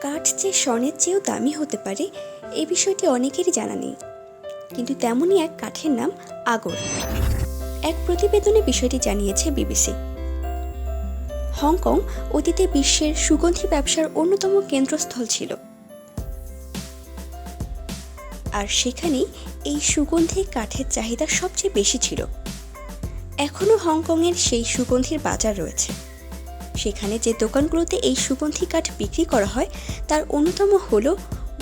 কাঠ যে স্বর্ণের চেয়েও দামি হতে পারে এই বিষয়টি অনেকেরই জানা নেই। কিন্তু তেমনই এক কাঠের নাম আগর। এক প্রতিবেদনে বিষয়টি জানিয়েছে বিবিসি। হংকং অতীতে বিশ্বের সুগন্ধি ব্যবসার অন্যতম কেন্দ্রস্থল ছিল। আর সেখানেই এই সুগন্ধি কাঠের চাহিদা সবচেয়ে বেশি ছিল। এখনও হংকংয়ের সেই সুগন্ধির বাজার রয়েছে। সেখানে যে দোকানগুলোতে এই সুগন্ধি কাঠ বিক্রি করা হয়, তার অন্যতম হল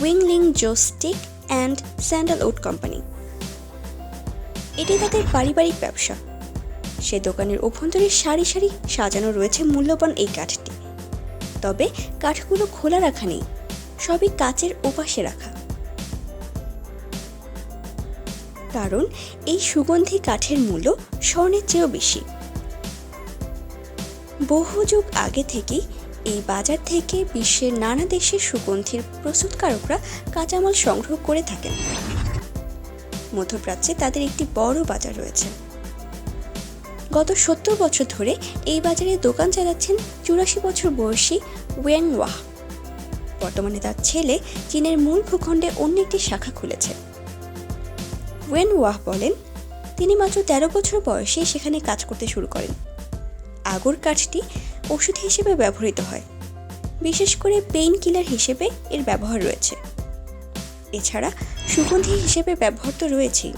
Wing Ling Joss Stick and Sandalwood Company এটি তাদের পারিবারিক ব্যবসা। সে দোকানের অভ্যন্তরে সারি সারি সাজানো রয়েছে মূল্যবান এই কাঠটি। তবে কাঠগুলো খোলা রাখা নেই, সবই কাচের ওপাশে রাখা। কারণ এই সুগন্ধি কাঠের মূল্য স্বর্ণের চেয়েও বেশি। বহু যুগ আগে থেকেই এই বাজার থেকে বিশ্বের নানা দেশের সুগন্ধির প্রস্তুতকারকরা কাঁচামাল সংগ্রহ করে থাকেন। মধ্যপ্রাচ্যে তাদের একটি বড় বাজার রয়েছে। গত সত্তর বছর ধরে এই বাজারে দোকান চালাচ্ছেন চুরাশি বছর বয়সী ওয়েং ওয়াহ। বর্তমানে তার ছেলে চীনের মূল ভূখণ্ডে অন্য একটি শাখা খুলেছে। ওয়েন ওয়াহ বলেন, তিনি মাত্র তেরো বছর বয়সে সেখানে কাজ করতে শুরু করেন। আগর কাঠটি ওষুধ হিসেবে ব্যবহৃত হয়। বিশেষ করে পেইন কিলার হিসেবে এর ব্যবহার রয়েছে। এছাড়া সুগন্ধি হিসেবে ব্যবহার তো রয়েছেই।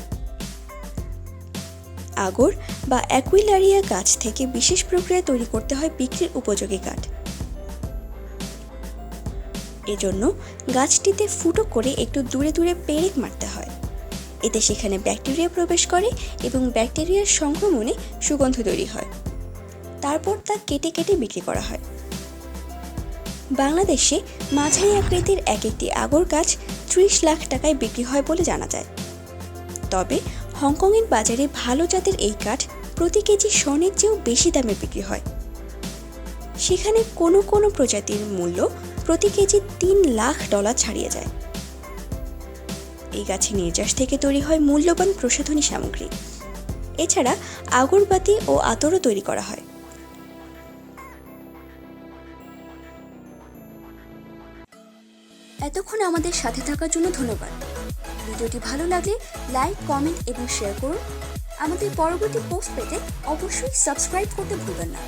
আগর বা অ্যাকুইলারিয়া গাছ থেকে বিশেষ প্রক্রিয়া তৈরি করতে হয় বিক্রির উপযোগী কাঠ। এজন্য গাছটিতে ফুটো করে একটু দূরে দূরে পেরেক মারতে হয়। এতে সেখানে ব্যাকটেরিয়া প্রবেশ করে এবং ব্যাকটেরিয়ার সংক্রমণে সুগন্ধ তৈরি হয়। তারপর তা কেটে কেটে বিক্রি করা হয়। বাংলাদেশে মাঝারি আকৃতির এক একটি আগর গাছ ত্রিশ লাখ টাকায় বিক্রি হয় বলে জানা যায়। তবে হংকংয়ের বাজারে ভালো জাতের এই কাঠ প্রতি কেজি স্বর্ণের চেয়েও বেশি দামে বিক্রি হয়। সেখানে কোনো কোনো প্রজাতির মূল্য প্রতি কেজি তিন লাখ ডলার ছাড়িয়ে যায়। এই গাছের নির্যাস থেকে তৈরি হয় মূল্যবান প্রসাধনী সামগ্রী। এছাড়া আগরবাতি ও আতরও তৈরি করা হয়। এতক্ষণ আমাদের সাথে থাকার জন্য ধন্যবাদ। ভিডিওটি ভালো লাগলে লাইক, কমেন্ট এবং শেয়ার করুন। আমাদের পরবর্তী পোস্ট পেতে অবশ্যই সাবস্ক্রাইব করতে ভুলবেন না।